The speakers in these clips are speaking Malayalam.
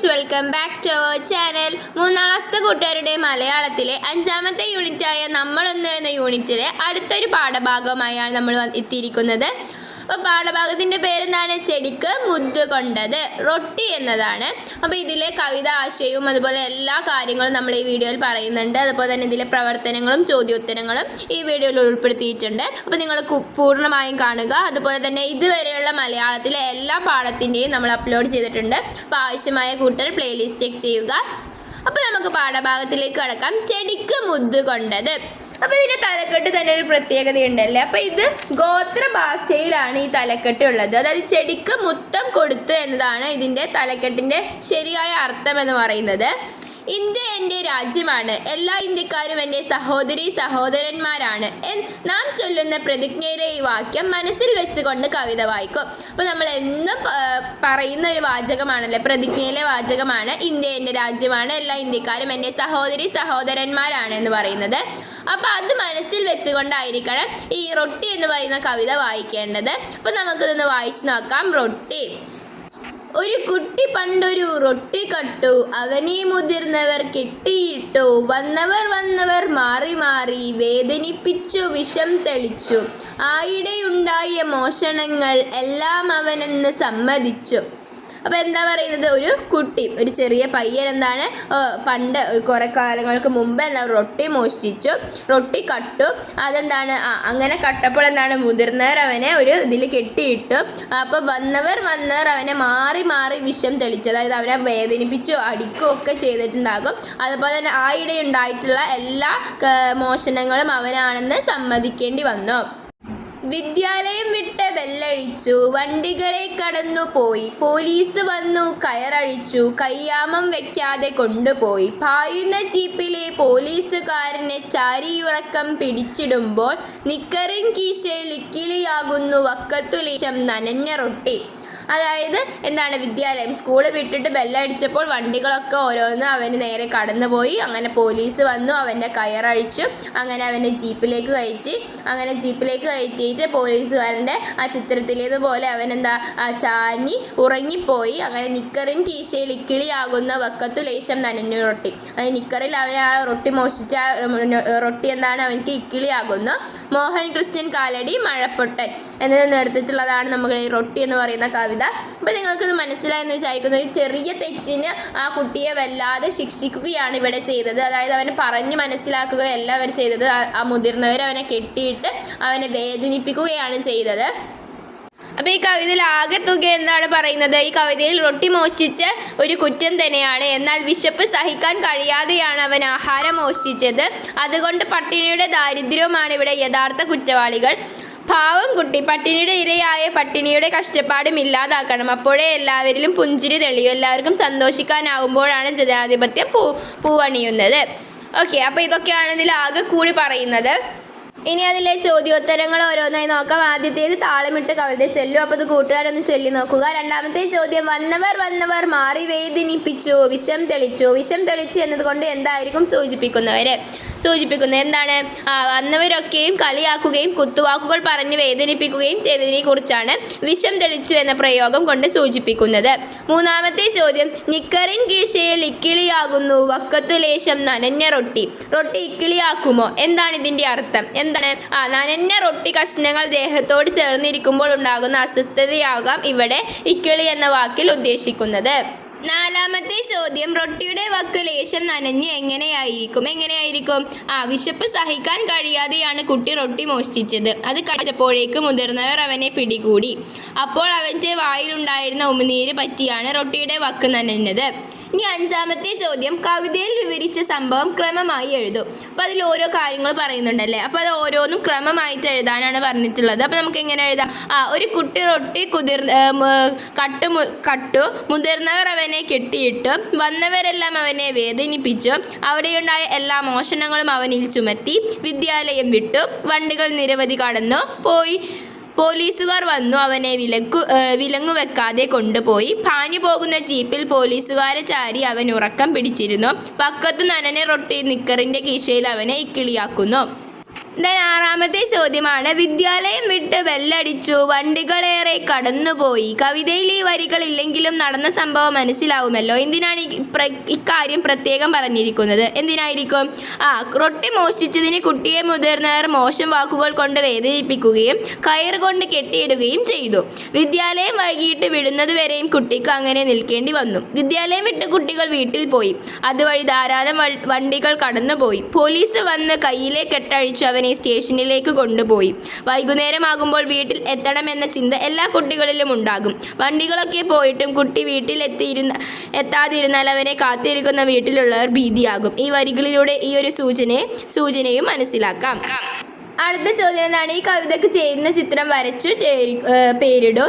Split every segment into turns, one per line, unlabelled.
Friends welcome back to our channel മൂന്നാം ക്ലാസ്സത്തെ കൂട്ടുകാരുടെ മലയാളത്തിലെ അഞ്ചാമത്തെ യൂണിറ്റായ നമ്മളൊന്ന് എന്ന യൂണിറ്റിലെ അടുത്തൊരു പാഠഭാഗമായാണ് നമ്മൾ എത്തിയിരിക്കുന്നത്. അപ്പോൾ പാഠഭാഗത്തിന്റെ പേരെന്താണ്? ചെടിക്ക് മുദ്ദ് കൊണ്ടത്. റൊട്ടി എന്നതാണ്. അപ്പോൾ ഇതിലെ കവിത ആശയവും അതുപോലെ എല്ലാ കാര്യങ്ങളും നമ്മൾ ഈ വീഡിയോയിൽ പറയുന്നുണ്ട്. അതുപോലെ തന്നെ ഇതിലെ പ്രവർത്തനങ്ങളും ചോദ്യോത്തരങ്ങളും ഈ വീഡിയോയിൽ ഉൾപ്പെടുത്തിയിട്ടുണ്ട്. അപ്പോൾ നിങ്ങൾ പൂർണമായും കാണുക. അതുപോലെ തന്നെ ഇതുവരെയുള്ള മലയാളത്തിലെ എല്ലാ പാഠത്തിന്റെയും നമ്മൾ അപ്ലോഡ് ചെയ്തിട്ടുണ്ട്. അപ്പോൾ ആവശ്യമായ കൂട്ടർ പ്ലേലിസ്റ്റ് ചെക്ക് ചെയ്യുക. അപ്പോൾ നമുക്ക് പാഠഭാഗത്തിലേക്ക് കടക്കാം. ചെടിക്ക് മുദ്ദ് കൊണ്ടത്. അപ്പോൾ ഇതിന്റെ തലക്കെട്ട് തന്നെ ഒരു പ്രത്യേകതയുണ്ടല്ലേ? അപ്പോൾ ഇത് ഗോത്ര ഭാഷയിലാണ് ഈ തലക്കെട്ട് ഉള്ളത്. അതായത് ചെടിക്ക് മുത്തം കൊടുത്തു എന്നതാണ് ഇതിന്റെ തലക്കെട്ടിന്റെ ശരിയായ അർത്ഥം എന്ന് പറയുന്നത്. ഇന്ത്യ എന്റെ രാജ്യമാണ്. എല്ലാ ഇന്ത്യക്കാരും എന്റെ സഹോദരി സഹോദരന്മാരാണ്. നാം ചൊല്ലുന്ന പ്രതിജ്ഞയിലെ ഈ വാക്യം മനസ്സിൽ വെച്ചുകൊണ്ട് കവിത വായിക്കും. അപ്പോൾ നമ്മൾ എന്നും പറയുന്ന ഒരു വാചകമാണല്ലേ? പ്രതിജ്ഞയിലെ വാചകമാണ്. ഇന്ത്യ എന്റെ രാജ്യമാണ്. എല്ലാ ഇന്ത്യക്കാരും എന്റെ സഹോദരി സഹോദരന്മാരാണ് എന്ന് പറയുന്നത്. അപ്പോൾ അത് മനസ്സിൽ വെച്ചുകൊണ്ടായിരിക്കണം ഈ റൊട്ടി എന്ന് പറയുന്ന കവിത വായിക്കേണ്ടത്. അപ്പോൾ നമുക്കിതൊന്ന് വായിച്ചു നോക്കാം. റൊട്ടി. ഒരു കുട്ടി പണ്ടൊരു റൊട്ടി കട്ടു. അവനെ മുതിർന്നവർ കെട്ടിയിട്ടു. വന്നവർ വന്നവർ മാറി മാറി വേദനിപ്പിച്ചു വിഷം തെളിച്ചു. ആയിടെയുണ്ടായ മോഷണങ്ങൾ എല്ലാം അവനെന്ന് സമ്മതിച്ചു. അപ്പോൾ എന്താ പറയുന്നത്? ഒരു കുട്ടി ഒരു ചെറിയ പയ്യൻ എന്താണ് പണ്ട് കുറേ കാലങ്ങൾക്ക് മുമ്പ് എന്താ റൊട്ടി മോഷ്ടിച്ചു റൊട്ടി കട്ടു അതെന്താണ് ആ അങ്ങനെ കട്ടപ്പോൾ എന്താണ് മുതിർന്നവർ അവനെ ഒരു ഇതിൽ കെട്ടിയിട്ടു. അപ്പോൾ വന്നവർ വന്നവർ അവനെ മാറി മാറി വിഷം തെളിച്ചു. അതായത് അവനെ വേദനിപ്പിച്ചു അടിക്കുകയോ ഒക്കെ ചെയ്തിട്ടുണ്ടാകും. അതുപോലെ തന്നെ ആ ഇടെ ഉണ്ടായിട്ടുള്ള എല്ലാ മോഷണങ്ങളും അവനാണെന്ന് സമ്മതിക്കേണ്ടി വന്നു. വിദ്യാലയം വിട്ട് ബെല്ലഴിച്ചു വണ്ടികളെ കടന്നുപോയി. പോലീസ് വന്നു കയറഴിച്ചു. കയ്യാമം വെക്കാതെ കൊണ്ടുപോയി. പായുന്ന ജീപ്പിലെ പോലീസുകാരനെ ചാരിയുറക്കം പിടിച്ചിടുമ്പോൾ നിക്കറിൻ കീശയിൽ ഇക്കിളിയാകുന്നു വക്കത്തുലേശം നനഞ്ഞ റൊട്ടി. അതായത് എന്താണ് വിദ്യാലയം? സ്കൂൾ വിട്ടിട്ട് ബെല്ലടിച്ചപ്പോൾ വണ്ടികളൊക്കെ ഓരോന്ന് അവന് നേരെ കടന്നുപോയി. അങ്ങനെ പോലീസ് വന്നു അവന്റെ കയറഴിച്ചു. അങ്ങനെ അവനെ ജീപ്പിലേക്ക് കയറ്റി. അങ്ങനെ ജീപ്പിലേക്ക് കയറ്റിയിട്ട് പോലീസുകാരന്റെ ആ ചിത്രത്തിലേതുപോലെ അവൻ എന്താ ആ ചാഞ്ഞി ഉറങ്ങിപ്പോയി. അങ്ങനെ നിക്കറിൻ കീശയിൽ ഇക്കിളിയാകുന്ന വക്കത്തു ലേശം നനഞ്ഞു റൊട്ടി അത് നിക്കറിൽ അവൻ ആ റൊട്ടി മോഷിച്ച റൊട്ടി എന്താണ് അവനക്ക് ഇക്കിളിയാകുന്നു മോഹൻ ക്രിസ്ത്യൻ കാലടി മഴപ്പൊട്ടൻ എന്നത് നേർത്തിട്ടുള്ളതാണ് നമുക്ക് ഈ റൊട്ടി എന്ന് പറയുന്ന കവിത. അപ്പോൾ നിങ്ങൾക്കിത് മനസ്സിലായെന്ന് വിചാരിക്കുന്നു. ഒരു ചെറിയ തെറ്റിന് ആ കുട്ടിയെ വല്ലാതെ ശിക്ഷിക്കുകയാണ് ഇവിടെ ചെയ്തത്. അതായത് അവനെ പറഞ്ഞ് മനസ്സിലാക്കുകയല്ല അവർ ചെയ്തത്. ആ- മുതിർന്നവർ അവനെ കെട്ടിയിട്ട് അവനെ വേദനിപ്പിക്കുകയാണ് ചെയ്തത്. അപ്പോൾ ഈ കവിതയിൽ ആകെ തുക എന്നാണ് പറയുന്നത്? ഈ കവിതയിൽ റൊട്ടി മോഷ്ടിച്ച ഒരു കുറ്റം തന്നെയാണ്. എന്നാൽ വിശപ്പ് സഹിക്കാൻ കഴിയാതെയാണ് അവൻ ആഹാരം മോഷ്ടിച്ചത്. അതുകൊണ്ട് പട്ടിണിയുടെ ദാരിദ്ര്യവുമാണ് ഇവിടെ യഥാർത്ഥ കുറ്റവാളികൾ. ഭാവം കുട്ടി പട്ടിണിയുടെ ഇരയായ പട്ടിണിയുടെ കഷ്ടപ്പാടും ഇല്ലാതാക്കണം. അപ്പോഴേ എല്ലാവരിലും പുഞ്ചിരി തെളിയും. എല്ലാവർക്കും സന്തോഷിക്കാനാവുമ്പോഴാണ് ജനാധിപത്യം പൂ പൂവണിയുന്നത്. ഓക്കെ അപ്പോൾ ഇതൊക്കെയാണ് ഇതിൽ ആകെ കൂടി പറയുന്നത്. ഇനി അതിലെ ചോദ്യോത്തരങ്ങൾ ഓരോന്നായി നോക്കാം. ആദ്യത്തേത് താളമിട്ട് കവിത ചൊല്ലു. അപ്പോൾ അത് കൂട്ടുകാരൊന്ന് ചൊല്ലി നോക്കുക. രണ്ടാമത്തെ ചോദ്യം വന്നവർ വന്നവർ മാറി വേദനിപ്പിച്ചു വിഷം തെളിച്ചു. വിഷം തെളിച്ചു എന്നതുകൊണ്ട് എന്തായിരിക്കും സൂചിപ്പിക്കുന്നവരെ? സൂചിപ്പിക്കുന്നത് എന്താണ്? വന്നവരൊക്കെയും കളിയാക്കുകയും കുത്തുവാക്കുകൾ പറഞ്ഞ് വേദനിപ്പിക്കുകയും ചെയ്തതിനെ കുറിച്ചാണ് വിഷം തെളിച്ചു എന്ന പ്രയോഗം കൊണ്ട് സൂചിപ്പിക്കുന്നത്. മൂന്നാമത്തെ ചോദ്യം നിക്കറിൻ കീശയിൽ ഇക്കിളിയാകുന്നു. വക്കത്തു ലേശം നനഞ്ഞ റൊട്ടി. റൊട്ടി ഇക്കിളിയാക്കുമോ? എന്താണ് ഇതിന്റെ അർത്ഥം? എന്താണ്? ആ നനഞ്ഞ റൊട്ടി കഷ്ണങ്ങൾ ദേഹത്തോട് ചേർന്നിരിക്കുമ്പോൾ ഉണ്ടാകുന്ന അസ്വസ്ഥതയാകാം ഇവിടെ ഇക്കിളി എന്ന വാക്കിൽ ഉദ്ദേശിക്കുന്നത്. നാലാമത്തെ ചോദ്യം റൊട്ടിയുടെ വക്ക് ലേശം നനഞ്ഞ് എങ്ങനെയായിരിക്കും? എങ്ങനെയായിരിക്കും? ആ വിശപ്പ് സഹിക്കാൻ കഴിയാതെയാണ് കുട്ടി റൊട്ടി മോഷ്ടിച്ചത്. അത് കഴിച്ചപ്പോഴേക്ക് മുതിർന്നവർ അവനെ പിടികൂടി. അപ്പോൾ അവന്റെ വായിലുണ്ടായിരുന്ന ഉമിനീര് പറ്റിയാണ് റൊട്ടിയുടെ വക്ക് നനഞ്ഞത്. ഇനി അഞ്ചാമത്തെ ചോദ്യം കവിതയിൽ വിവരിച്ച സംഭവം ക്രമമായി എഴുതും. അപ്പോൾ അതിൽ ഓരോ കാര്യങ്ങൾ പറയുന്നുണ്ടല്ലേ? അപ്പോൾ അത് ഓരോന്നും ക്രമമായിട്ട് എഴുതാനാണ് പറഞ്ഞിട്ടുള്ളത്. അപ്പോൾ നമുക്ക് എങ്ങനെ എഴുതാം? ആ ഒരു കുട്ടി റൊട്ടി കുതിർ കട്ടു കട്ടു. മുതിർന്നവർ അവനെ കെട്ടിയിട്ട് വന്നവരെല്ലാം അവനെ വേദനിപ്പിച്ചു അവിടെയുണ്ടായ എല്ലാ മോഷണങ്ങളും അവനിൽ ചുമത്തി വിദ്യാലയം വിട്ടു. വണ്ടികൾ നിരവധി കടന്നു. പോയി പോലീസുകാർ വന്നു അവനെ വിലക്കു വിലങ്ങുവെക്കാതെ വിലങ്ങു വെക്കാതെ കൊണ്ടുപോയി. പാഞ്ഞു പോകുന്ന ജീപ്പിൽ പോലീസുകാരെ ചാരി അവൻ ഉറക്കം പിടിച്ചിരുന്നു. പക്കത്ത് നനനെ റൊട്ടി നിക്കറിന്റെ കീശയിൽ അവനെ ഇക്കിളിയാക്കുന്നു. ദെൻ ആറാമത്തെ ചോദ്യമാണ്. വിദ്യാലയം വിട്ട് ബെല്ലടിച്ചു വണ്ടികളേറെ കടന്നുപോയി. കവിതയിൽ ഈ വരികൾ ഇല്ലെങ്കിലും നടന്ന സംഭവം മനസ്സിലാവുമല്ലോ. എന്തിനാണ് ഇക്കാര്യം പ്രത്യേകം പറഞ്ഞിരിക്കുന്നത്? എന്തിനായിരിക്കും? ആ റൊട്ടി മോഷ്ടിച്ചതിന് കുട്ടിയെ മുതിർന്നവർ മോശം വാക്കുകൾ കൊണ്ട് വേദനിപ്പിക്കുകയും കയർ കൊണ്ട് കെട്ടിയിടുകയും ചെയ്തു. വിദ്യാലയം വൈകിട്ട് വിടുന്നത് വരെയും കുട്ടിക്ക് അങ്ങനെ നിൽക്കേണ്ടി വന്നു. വിദ്യാലയം വിട്ട് കുട്ടികൾ വീട്ടിൽ പോയി. അതുവഴി ധാരാളം വണ്ടികൾ കടന്നുപോയി. പോലീസ് വന്ന് കയ്യിലെ കെട്ടഴിച്ചു. അവനെ സ്റ്റേഷനിലേക്ക് കൊണ്ടുപോയി. വൈകുന്നേരമാകുമ്പോൾ വീട്ടിൽ എത്തണമെന്ന ചിന്ത എല്ലാ കുട്ടികളിലും ഉണ്ടാകും. വണ്ടികളൊക്കെ പോയിട്ടും കുട്ടി വീട്ടിൽ എത്തിയിരുന്ന എത്താതിരുന്നാൽ അവരെ കാത്തിരിക്കുന്ന വീട്ടിലുള്ളവർ ഭീതിയാകും. ഈ വരികളിലൂടെ ഈ ഒരു സൂചനയെ സൂചനയും മനസ്സിലാക്കാം. അടുത്ത ചോദ്യം എന്താണ്? ഈ കവിതയ്ക്ക് ചേരുന്ന ചിത്രം വരച്ചു ചേരി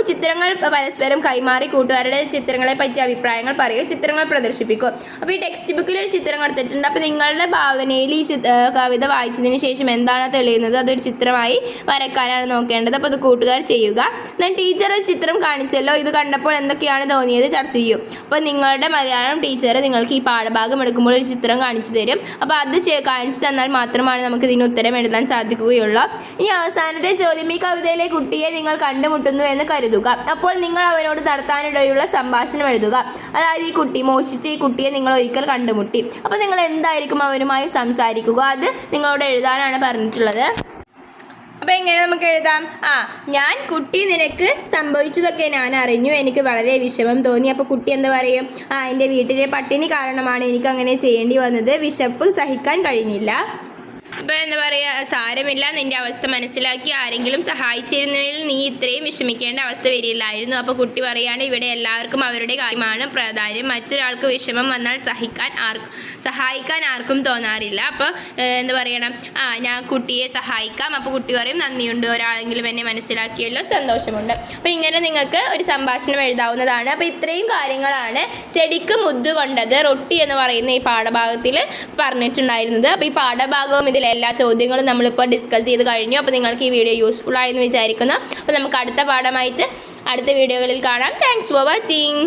ചിത്രങ്ങൾ പരസ്പരം കൈമാറി കൂട്ടുകാരുടെ ചിത്രങ്ങളെ പറ്റിയ അഭിപ്രായങ്ങൾ പറയുക ചിത്രങ്ങൾ പ്രദർശിപ്പിക്കുക അപ്പോൾ ഈ ടെക്സ്റ്റ് ബുക്കിൽ ഒരു ചിത്രം കൊടുത്തിട്ടുണ്ട്. അപ്പോൾ നിങ്ങളുടെ ഭാവനയിൽ ഈ കവിത വായിച്ചതിന് ശേഷം എന്താണ് തെളിയുന്നത്? അതൊരു ചിത്രമായി വരക്കാനാണ് നോക്കേണ്ടത്. അപ്പോൾ അത് കൂട്ടുകാർ ചെയ്യുക. ഞാൻ ടീച്ചർ ഒരു ചിത്രം കാണിച്ചല്ലോ. ഇത് കണ്ടപ്പോൾ എന്തൊക്കെയാണ് തോന്നിയത് ചർച്ച ചെയ്യൂ. അപ്പോൾ നിങ്ങളുടെ മലയാളം ടീച്ചർ നിങ്ങൾക്ക് ഈ പാഠഭാഗം എടുക്കുമ്പോൾ ഒരു ചിത്രം കാണിച്ചു തരും. അപ്പോൾ അത് കാണിച്ചു തന്നാൽ മാത്രമാണ് നമുക്ക് ഇതിന് ഉത്തരം എഴുതാൻ സാധിക്കുകയുള്ളൂ. ഈ അവസാനത്തെ ചോദ്യം ഈ കവിതയിലെ കുട്ടിയെ നിങ്ങൾ കണ്ടുമുട്ടുന്നു എന്ന് കരുതുക. അപ്പോൾ നിങ്ങൾ അവനോട് നടത്താനിടയുള്ള സംഭാഷണം എഴുതുക. അതായത് ഈ കുട്ടി മോഷിച്ച ഈ കുട്ടിയെ നിങ്ങൾ ഒരിക്കൽ കണ്ടുമുട്ടി. അപ്പോൾ നിങ്ങൾ എന്തായിരിക്കും അവരുമായി സംസാരിക്കുക? അത് നിങ്ങളോട് എഴുതാനാണ് പറഞ്ഞിട്ടുള്ളത്. അപ്പോൾ എങ്ങനെ നമുക്ക് എഴുതാം? ആ ഞാൻ കുട്ടി നിനക്ക് സംഭവിച്ചതൊക്കെ ഞാൻ അറിഞ്ഞു. എനിക്ക് വളരെ വിഷമം തോന്നി. അപ്പോൾ കുട്ടി എന്താ പറയും? ആ എന്റെ വീട്ടിലെ പട്ടിണി കാരണമാണ് എനിക്ക് അങ്ങനെ ചെയ്യേണ്ടി വന്നത്. വിശപ്പ് സഹിക്കാൻ കഴിഞ്ഞില്ല. അപ്പോൾ എന്താ പറയുക സാരമില്ല. നിന്റെ അവസ്ഥ മനസ്സിലാക്കി ആരെങ്കിലും സഹായിച്ചിരുന്നതിൽ നീ ഇത്രയും വിഷമിക്കേണ്ട അവസ്ഥ വരില്ലായിരുന്നു. അപ്പോൾ കുട്ടി പറയാണ് ഇവിടെ എല്ലാവർക്കും അവരുടെ കാര്യമാണ് പ്രാധാന്യം. മറ്റൊരാൾക്ക് വിഷമം വന്നാൽ സഹിക്കാൻ ആർക്കും സഹായിക്കാൻ ആർക്കും തോന്നാറില്ല. അപ്പോൾ എന്താ പറയണം ആ ഞാൻ കുട്ടിയെ സഹായിക്കാം. അപ്പോൾ കുട്ടി പറയും നന്ദിയുണ്ട്. ഒരാളെങ്കിലും എന്നെ മനസ്സിലാക്കിയല്ലോ. സന്തോഷമുണ്ട്. അപ്പോൾ ഇങ്ങനെ നിങ്ങൾക്ക് ഒരു സംഭാഷണം എഴുതാവുന്നതാണ്. അപ്പോൾ ഇത്രയും കാര്യങ്ങളാണ് ചെടിക്ക് മുദ്ദ് കൊണ്ടത് റൊട്ടി എന്ന് പറയുന്ന ഈ പാഠഭാഗത്തിൽ പറഞ്ഞിട്ടുണ്ടായിരുന്നത്. അപ്പോൾ ഈ പാഠഭാഗവും ഇതിലെ എല്ലാ ചോദ്യങ്ങളും നമ്മളിപ്പോൾ ഡിസ്കസ് ചെയ്ത് കഴിഞ്ഞു. അപ്പോൾ നിങ്ങൾക്ക് ഈ വീഡിയോ യൂസ്ഫുൾ ആയെന്ന് വിചാരിക്കുന്നു. അപ്പോൾ നമുക്ക് അടുത്ത പാഠമായിട്ട് അടുത്ത വീഡിയോകളിൽ കാണാം. Thanks for watching